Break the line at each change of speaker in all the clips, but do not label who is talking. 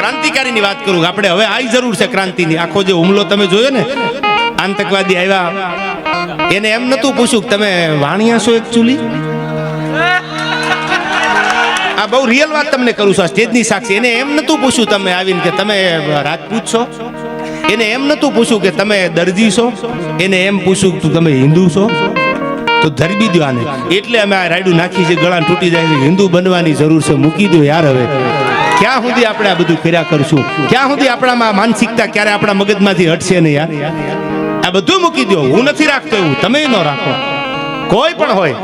ક્રાંતિકારીની વાત કરું. આપણે હવે આઈ જરૂર છે ક્રાંતિની. આખો જે હુમલો તમે જોયો ને, આતંકવાદી આવ્યા એને એમ નતું પૂછ્યું તમે વાણિયા છો એકચ્યુઅલી? આ બહુ રિયલ વાત તમને કરું છું. આ સ્ટેજની સાક્ષી. એને એમ નતું પૂછ્યું તમે આવીને કે તમે રાજપૂત છો? એને એમ નતું પૂછ્યું કે તમે દરજી છો? એને એમ પૂછ્યું કે તમે હિન્દુ છો? તો ધરબી દો આને. એટલે અમે આ રાયડું નાખી છે ગળા તૂટી જાય છે. હિન્દુ બનવાની જરૂર છે. મૂકી દો યાર હવે. ક્યાં સુધી આપણે આ બધું કર્યા કરશું? ક્યાં સુધી આપણામાં માનસિકતા ક્યારે આપણા મગજમાંથી હટશે નહીં યાર? આ બધું મૂકી દો હું નથી રાખતો એવું. તમે ન રાખો. કોઈ પણ હોય,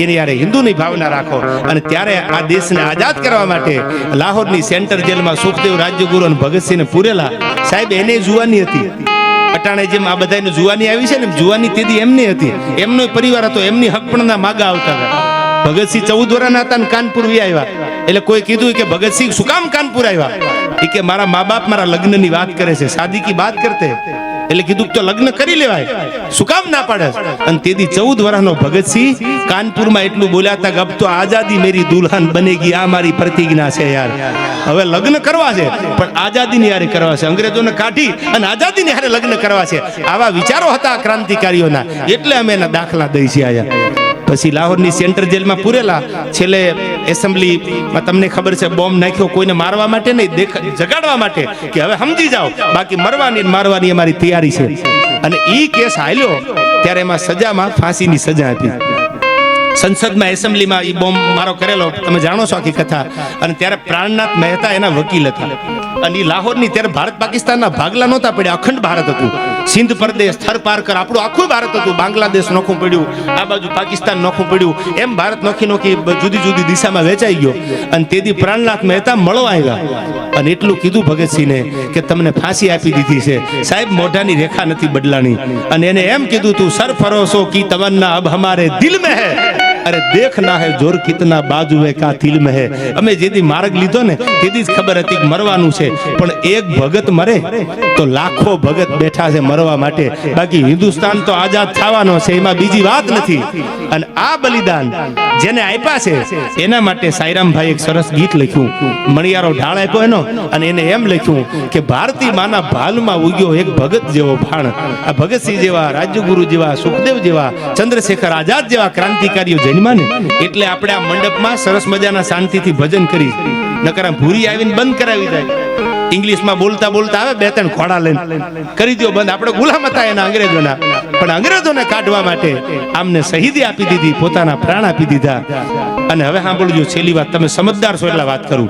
એની યારે હિન્દુની ભાવના રાખો. અને ત્યારે આ દેશને આઝાદ કરવા માટે લાહોરની સેન્ટર જેલમાં સુખદેવ રાજ્યગુરુ અને ભગતસિંહને પૂરેલા. સાહેબ, એને જુવાની હતી. અટાણે જેમ આ બધાને જુવાની આવી છે ને જુવાની તેદી એમની હતી. એમનો પરિવાર હતો. એમની હક પણ ના માગા આવતા હતા. ભગતસિંહ ચૌદ વર્ષના હતા ને કાનપુર વી આવ્યા. એટલે કોઈ કીધું કે ભગતસિંહ શું કામ કાનપુર આવ્યા? એ કે મારા મા બાપ મારા લગ્નની વાત કરે છે શાદી કી વાત કરતે. એટલે કીધું તો લગ્ન કરી લેવાય. શું કામ ના પાડે? અને તેથી ચૌદ વર્ષનો ભગતસિંહ કાનપુરમાં એટલું બોલ્યા કે તો આઝાદી મેરી દુલ્હન બનેગી, આ મારી પ્રતિજ્ઞા છે યાર. હવે લગ્ન કરવા છે, પણ આઝાદીની હારે કરવા છે? અંગ્રેજોને કાઢી અને આઝાદીની હારે લગ્ન કરવા છે? આવા વિચારો હતા ક્રાંતિકારીઓના. એટલે અમે એના દાખલા દઈ છીએ આયા પછી લાહોરની સેન્ટ્રલ જેલમાં પૂરેલા છેલ્લે એસેમ્બલીમાં તમને ખબર છે, બોમ્બ નાખ્યો કોઈને મારવા માટે નહીં, દેખ, જગાડવા માટે કે હવે સમજી જાઓ, બાકી મરવાની મારવાની અમારી તૈયારી છે. અને એ કેસ હાલ્યો ત્યારે એમાં સજામાં ફાંસીની સજા હતી. સંસદમાં એસેમ્બલીમાં એ બોમ્બ મારો કરેલો, તમે જાણો છો આખી કથા. અને ત્યારે પ્રાણનાથ મહેતા એના વકીલ હતા. અને ઈ લાહોરની ત્યારે ભારત પાકિસ્તાનના ભાગલા નહોતા પડ્યા, અખંડ ભારત હતું. સિંધ પ્રદેશ, થર પારકર આપણું આખું ભારત હતું. બાંગ્લાદેશ નોખું પડ્યું, આ બાજુ પાકિસ્તાન નોખું પડ્યું. એમ ભારત નોખી નોખી જુદી જુદી દિશામાં વેચાઈ ગયો. અને તેથી પ્રાણનાથ મહેતા મળવા આવ્યા. અને એટલું કીધું ભગતસિંહને કે તમને ફાંસી આપી દીધી છે. સાહેબ, મોઢાની રેખા નથી બદલાની અને એને એમ કીધું તું, સર ફરોસો કી તમન્ના અબ હમારે દિલ મે है અરે દેખ ના હે જોર કિતના બાજુએ કા દિલ है અમે જેથી માર્ગ લીધો ને તેથી ખબર હતી કે મરવાનું છે. પણ એક ભગત મરે તો લાખો ભગત બેઠા છે મરવા માટે. બાકી હિન્દુસ્તાન તો આઝાદ થવાનો છે, એમાં બીજી વાત નથી. અને આ બલિદાન જેને આપ્યા છે, એના માટે સાઈરામભાઈ એક સરસ ગીત લખ્યું. મણિયારો ઢાળ આપ્યો એનો અને એને એમ લખ્યું કે ભારતી માના ભાલમાં ઉગ્યો એક ભગત જેવો ભાણ. આ ભગતસિંહ જેવા, રાજ્યગુરુ જેવા, સુખદેવ જેવા, ચંદ્રશેખર આઝાદ જેવા ક્રાંતિકારીઓ જન્મા ને એટલે આપણે આ મંડપમાં સરસ મજાના શાંતિથી ભજન કરી. નકર ભૂરી આવીને બંધ કરાવી જાય. ઇંગ્લિશમાં બોલતા બોલતા આવે બે ત્રણ ખોડા લઈને. કરી દો બંધ. આપણે ગુલામ હતા એના અંગ્રેજોના. પણ અંગ્રેજોને કાઢવા માટે આમને શહીદી આપી દીધી, પોતાના પ્રાણ આપી દીધા. અને હવે સાંભળજો, છેલ્લી વાત. તમે સમજદાર છો એટલે વાત કરું.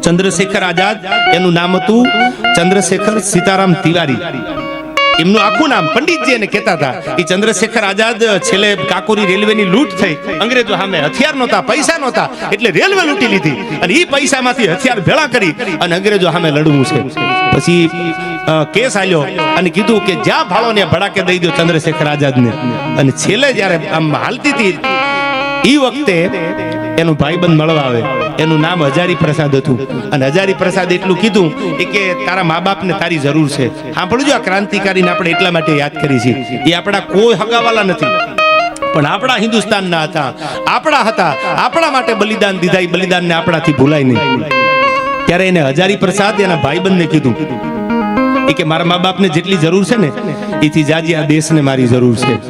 ચંદ્રશેખર આઝાદ, એનું નામ હતું ચંદ્રશેખર સીતારામ તિવારી. એમનું આખું નામ પંડિતજી એને કહેતા હતા. એ ચંદ્રશેખર આઝાદ, છેલ્લે કાકોરી રેલવેની લૂંટ થઈ. અંગ્રેજો સામે હથિયાર નહોતા, પૈસા નહોતા, એટલે રેલવે લૂંટી લીધી. અને એ પૈસામાંથી હથિયાર ભેળા કરી અને અંગ્રેજો સામે લડવું છે. પછી કેસ આવ્યો અને કીધું કે જ્યાં ભાળો ને ભડાકે દઈ દો ચંદ્રશેખર આઝાદને. અને છેલ્લે જ્યારે આમ હાલતી હતી ઈ વખતે એનું ભાઈબંધ મળવા આવે. એનું નામ હજારી પ્રસાદ હતું. અને હજારી પ્રસાદ એટલું કીધું એ કે તારા મા બાપને તારી જરૂર છે. સાંભળજો આ ક્રાંતિકારીને આપણે એટલા માટે યાદ કરી છે. એ આપણા કોઈ હગાવાલા નથી. પણ આપણા હિન્દુસ્તાનના હતા. આપણા હતા. આપણા માટે બલિદાન દીધા એ બલિદાનને આપણાથી ભૂલાય નહીં. ત્યારે એને હજારી પ્રસાદ એના ભાઈબંધને કીધું. એ કે મારા મા બાપને જેટલી જરૂર છે ને, એથી જાજી આ દેશને મારી જરૂર છે.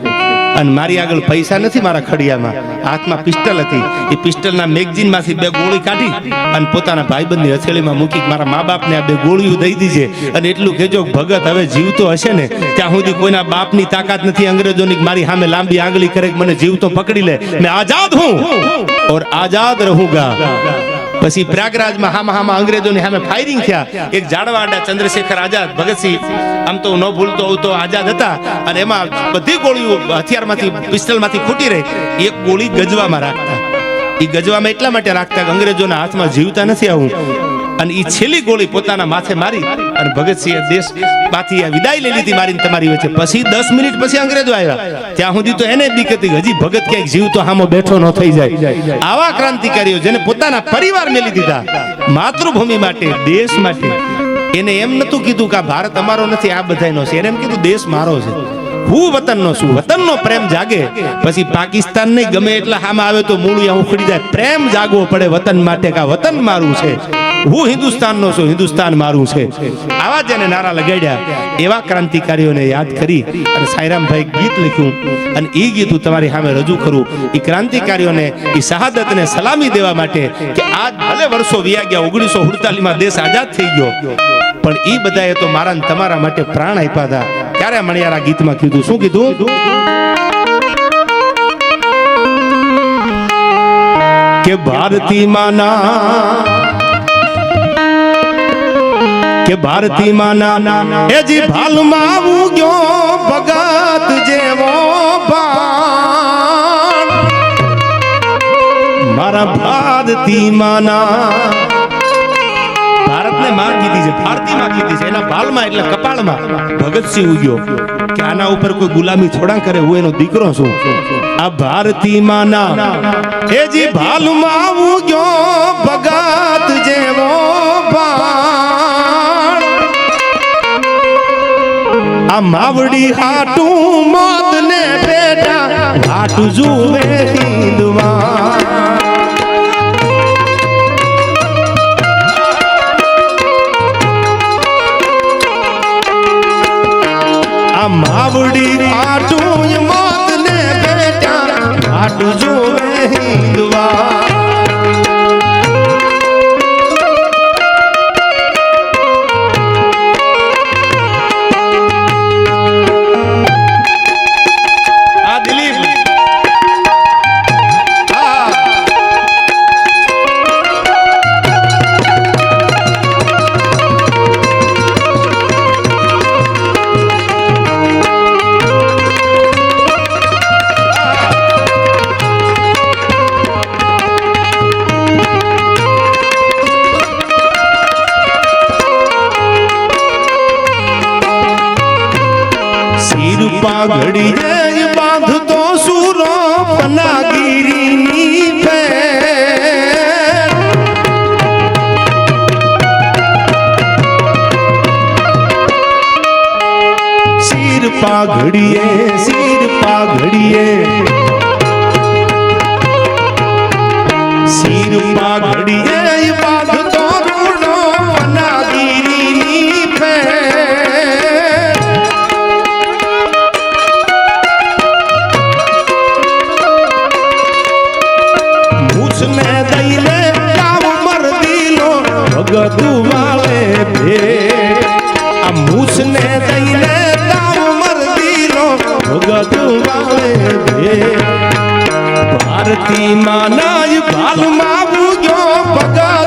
અને મારી આગળ પૈસા નથી મારા ખડિયામાં. હાથમાં પિસ્ટલ હતી. એ પિસ્ટલના મેગઝીનમાંથી બે ગોળી કાઢી અને પોતાના ભાઈબંધની હથેળીમાં મૂકી મારા મા બાપને આ બે ગોળીઓ દઈ દીજે. અને એટલું કહેજો ભગત હવે જીવતો હશે ને, ત્યાં સુધી કોઈના બાપની તાકાત નથી અંગ્રેજોની મારી સામે લાંબી આંગળી કરે મને જીવતો પકડી લે. મેં આઝાદ હું. ઓર આઝાદ રહુંગા. પછી પ્રયાગરાજમાં હામાં હામાં અંગ્રેજોની સામે ફાયરિંગ થયા. એક જાડવાડા ચંદ્રશેખર આઝાદ, ભગતસિંહ, આમ તો ન ભૂલતો તો આઝાદ હતા. અને એમાં બધી ગોળીઓ હથિયારમાંથી, પિસ્તલમાંથી ખૂટી રહી. એક ગોળી ગજવામાં રાખતા. એ ગજવામાં એટલા માટે રાખતા કે અંગ્રેજોના હાથમાં જીવતા નથી આવું. અને એ છેલ્લી ગોળી પોતાના માથે મારી અને ભગતસિંહે દેશમાંથી આ વિદાય લઈ લીધી મારીને તમારી વચ્ચે. પછી દસ મિનિટ પછી અંગ્રેજો આવ્યા. ત્યાં સુધી તો એને બીક હતી હજી ભગત ક્યાંક જીવ તો હામો બેઠો ન થઈ જાય. આવા ક્રાંતિકારીઓ જેને પોતાના પરિવાર મેલી દીધા. માતૃભૂમિ માટે, દેશ માટે. એને એમ નતું કીધું કે ભારત અમારો નથી, આ બધાનો છે. એને એમ કીધું, દેશ મારો છે. હું વતનનો છું વતનનો પ્રેમ જાગે. પછી પાકિસ્તાન નહીં ગમે એટલા હામાં આવે તો મૂળ અહીંયા ઉખડી જાય. પ્રેમ જાગવો પડે વતન માટે કે વતન મારું છે. હું હિન્દુસ્તાનનો છું, હિન્દુસ્તાન મારું છે. આવા જેને નારા લગાડ્યા. એવા ક્રાંતિકારીઓને યાદ કરી અને સાયરામભાઈ ગીત લખ્યું. અને એ ગીત હું તમારી સામે રજૂ કરું. એ ક્રાંતિકારીઓને એ શહાદતને સલામી દેવા માટે કે આજ ભલે વર્ષો વ્યા ગયા, ઓગણીસો સુડતાલીસમાં દેશ આઝાદ થઈ ગયો. પણ એ બધાએ તો મારા તમારા માટે પ્રાણ આપ્યા હતા. ત્યારે મણિયારા ગીતમાં કીધું. શું કીધું? કે ભારતી માના કે ભારતી માના એ જી ભાલમાં આવું ગયો ભગત જેવો મારા ભારતી માના ભારતને માર કીધી છે ભારતી માં કીધી છે. એના ભાલમાં એટલે કપાળમાં ભગતસિંહ ઉગ્યો. કે આના ઉપર કોઈ ગુલામી છોડાણ કરે હું એનો દીકરો છું. આ ભારતી માના એ જી ભાલમાં ઉગ્યો ભગત જેવો આ માવડી હાટું મોત ને બેટા હાટું જુએ હિંદવા આ માવડી આટું માત ને બેટા આટું જોવે હિંદવા. પાઘડી જય બાંધતો સુરો પનાગીરીની ફેર સિર પાઘડીએ સિર પાઘડીએ ભગતું ભે આ મૂછને દઈને ભગતું વાળે ભે ભારતી માનાય ભાલમાં ઉગ્યો ભગત.